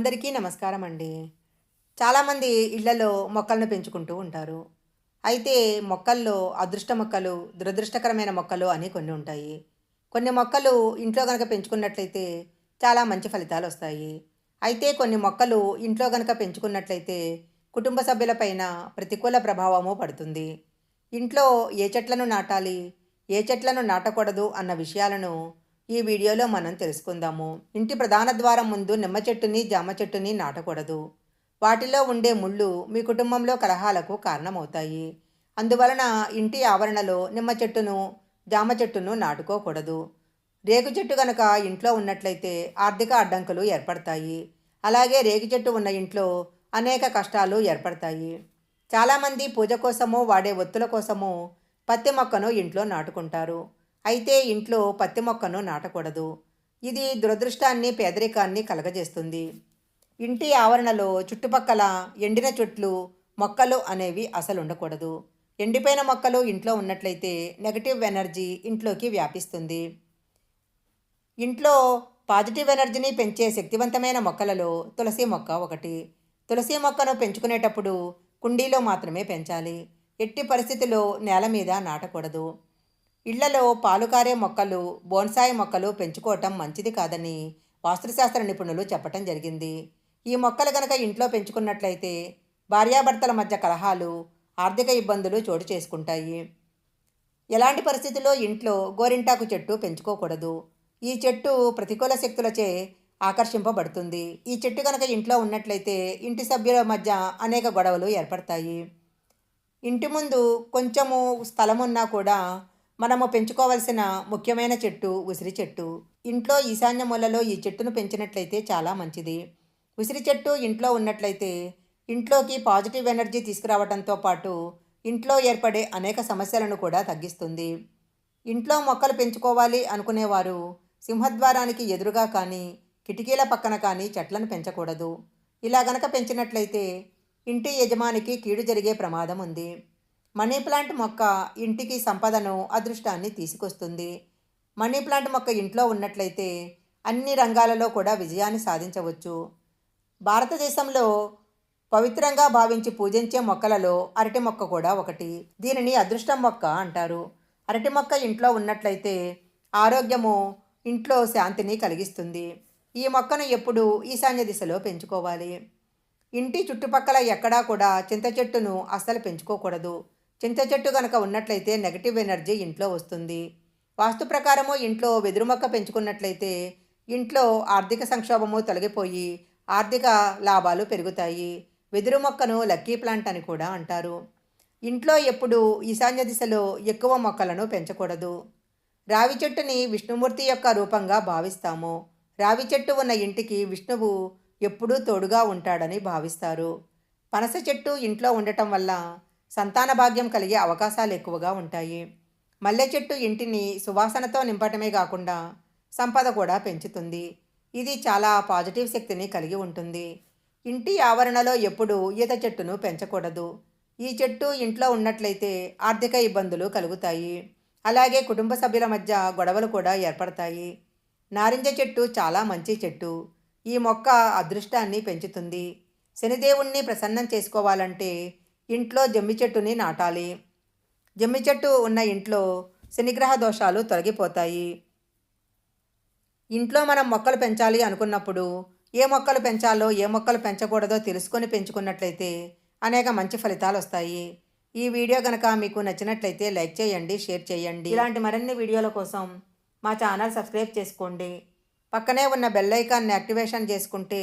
అందరికీ నమస్కారం అండి. చాలామంది ఇళ్ళలో మొక్కలను పెంచుకుంటూ ఉంటారు. అయితే మొక్కల్లో అదృష్ట మొక్కలు దురదృష్టకరమైన మొక్కలు అని కొన్ని ఉంటాయి. కొన్ని మొక్కలు ఇంట్లో కనుక పెంచుకున్నట్లయితే చాలా మంచి ఫలితాలు వస్తాయి. అయితే కొన్ని మొక్కలు ఇంట్లో కనుక పెంచుకున్నట్లయితే కుటుంబ సభ్యులపైన ప్రతికూల ప్రభావము పడుతుంది. ఇంట్లో ఏ చెట్లను నాటాలి ఏ చెట్లను నాటకూడదు అన్న విషయాలను ఈ వీడియోలో మనం తెలుసుకుందాము. ఇంటి ప్రధాన ద్వారం ముందు నిమ్మ చెట్టుని జామ చెట్టుని నాటకూడదు. వాటిలో ఉండే ముళ్ళు మీ కుటుంబంలో కలహాలకు కారణమవుతాయి. అందువలన ఇంటి ఆవరణలో నిమ్మ చెట్టును జామ చెట్టును నాటుకోకూడదు. రేగు చెట్టు కనుక ఇంట్లో ఉన్నట్లయితే ఆర్థిక అడ్డంకులు ఏర్పడతాయి. అలాగే రేగు చెట్టు ఉన్న ఇంట్లో అనేక కష్టాలు ఏర్పడతాయి. చాలామంది పూజ కోసము వాడే ఒత్తుల కోసము పత్తి మొక్కను ఇంట్లో నాటుకుంటారు. అయితే ఇంట్లో పత్తి మొక్కను నాటకూడదు. ఇది దురదృష్టాన్ని పేదరికాన్ని కలగజేస్తుంది. ఇంటి ఆవరణలో చుట్టుపక్కల ఎండిన చెట్లు మొక్కలు అనేవి అసలు ఉండకూడదు. ఎండిపోయిన మొక్కలు ఇంట్లో ఉన్నట్లయితే నెగటివ్ ఎనర్జీ ఇంట్లోకి వ్యాపిస్తుంది. ఇంట్లో పాజిటివ్ ఎనర్జీని పెంచే శక్తివంతమైన మొక్కలలో తులసి మొక్క ఒకటి. తులసి మొక్కను పెంచుకునేటప్పుడు కుండీలో మాత్రమే పెంచాలి. ఎట్టి పరిస్థితిలో నేల మీద నాటకూడదు. ఇళ్ళలో పాలుకారే మొక్కలు బోన్సాయి మొక్కలు పెంచుకోవటం మంచిది కాదని వాస్తుశాస్త్ర నిపుణులు చెప్పటం జరిగింది. ఈ మొక్కలు గనక ఇంట్లో పెంచుకున్నట్లయితే భార్యాభర్తల మధ్య కలహాలు ఆర్థిక ఇబ్బందులు చోటు చేసుకుంటాయి. ఎలాంటి పరిస్థితుల్లో ఇంట్లో గోరింటాకు చెట్టు పెంచుకోకూడదు? ఈ చెట్టు ప్రతికూల శక్తులచే ఆకర్షింపబడుతుంది. ఈ చెట్టు కనుక ఇంట్లో ఉన్నట్లయితే ఇంటి సభ్యుల మధ్య అనేక గొడవలు ఏర్పడతాయి. ఇంటి ముందు కొంచెము స్థలం ఉన్నా కూడా మనము పెంచుకోవలసిన ముఖ్యమైన చెట్టు ఉసిరి చెట్టు. ఇంట్లో ఈశాన్య మూలలో ఈ చెట్టును పెంచినట్లయితే చాలా మంచిది. ఉసిరి చెట్టు ఇంట్లో ఉన్నట్లయితే ఇంట్లోకి పాజిటివ్ ఎనర్జీ తీసుకురావడంతో పాటు ఇంట్లో ఏర్పడే అనేక సమస్యలను కూడా తగ్గిస్తుంది. ఇంట్లో మొక్కలు పెంచుకోవాలి అనుకునేవారు సింహద్వారానికి ఎదురుగా కానీ కిటికీల పక్కన కానీ చెట్లను పెంచకూడదు. ఇలా గనక పెంచినట్లయితే ఇంటి యజమానికి కీడు జరిగే ప్రమాదం ఉంది. మనీ ప్లాంట్ మొక్క ఇంటికి సంపదను అదృష్టాన్ని తీసుకొస్తుంది. మనీ ప్లాంట్ మొక్క ఇంట్లో ఉన్నట్లయితే అన్ని రంగాలలో కూడా విజయాన్ని సాధించవచ్చు. భారతదేశంలో పవిత్రంగా భావించి పూజించే మొక్కలలో అరటి మొక్క కూడా ఒకటి. దీనిని అదృష్టం మొక్క అంటారు. అరటి మొక్క ఇంట్లో ఉన్నట్లయితే ఆరోగ్యము ఇంట్లో శాంతిని కలిగిస్తుంది. ఈ మొక్కను ఎప్పుడు ఈశాన్య దిశలో పెంచుకోవాలి. ఇంటి చుట్టుపక్కల ఎక్కడా కూడా చింత చెట్టును అస్సలు పెంచుకోకూడదు. చింత చెట్టు కనుక ఉన్నట్లయితే నెగటివ్ ఎనర్జీ ఇంట్లో వస్తుంది. వాస్తు ప్రకారము ఇంట్లో వెదురు మొక్క పెంచుకున్నట్లయితే ఇంట్లో ఆర్థిక సంక్షోభము తొలగిపోయి ఆర్థిక లాభాలు పెరుగుతాయి. వెదురు మొక్కను లక్కీ ప్లాంట్ అని కూడా అంటారు. ఇంట్లో ఎప్పుడు ఈశాన్య దిశలో ఎక్కువ మొక్కలను పెంచకూడదు. రావి చెట్టుని విష్ణుమూర్తి యొక్క రూపంగా భావిస్తాము. రావి చెట్టు ఉన్న ఇంటికి విష్ణువు ఎప్పుడూ తోడుగా ఉంటాడని భావిస్తారు. పనస చెట్టు ఇంట్లో ఉండటం వల్ల సంతాన భాగ్యం కలిగే అవకాశాలు ఎక్కువగా ఉంటాయి. మల్లె చెట్టు ఇంటిని సువాసనతో నింపటమే కాకుండా సంపద కూడా పెంచుతుంది. ఇది చాలా పాజిటివ్ శక్తిని కలిగి ఉంటుంది. ఇంటి ఆవరణలో ఎప్పుడూ ఈత చెట్టును పెంచకూడదు. ఈ చెట్టు ఇంట్లో ఉన్నట్లయితే ఆర్థిక ఇబ్బందులు కలుగుతాయి. అలాగే కుటుంబ సభ్యుల మధ్య గొడవలు కూడా ఏర్పడతాయి. నారింజ చెట్టు చాలా మంచి చెట్టు. ఈ మొక్క అదృష్టాన్ని పెంచుతుంది. శనిదేవుణ్ణి ప్రసన్నం చేసుకోవాలంటే ఇంట్లో జమ్మి చెట్టుని నాటాలి. జమ్మి చెట్టు ఉన్న ఇంట్లో శనిగ్రహ దోషాలు తొలగిపోతాయి. ఇంట్లో మనం మొక్కలు పెంచాలి అనుకున్నప్పుడు ఏ మొక్కలు పెంచాలో ఏ మొక్కలు పెంచకూడదో తెలుసుకొని పెంచుకున్నట్లయితే అనేక మంచి ఫలితాలు వస్తాయి. ఈ వీడియో కనుక మీకు నచ్చినట్లయితే లైక్ చేయండి షేర్ చేయండి. ఇలాంటి మరిన్ని వీడియోల కోసం మా ఛానల్ సబ్స్క్రైబ్ చేసుకోండి. పక్కనే ఉన్న బెల్ ఐకాన్ని యాక్టివేషన్ చేసుకుంటే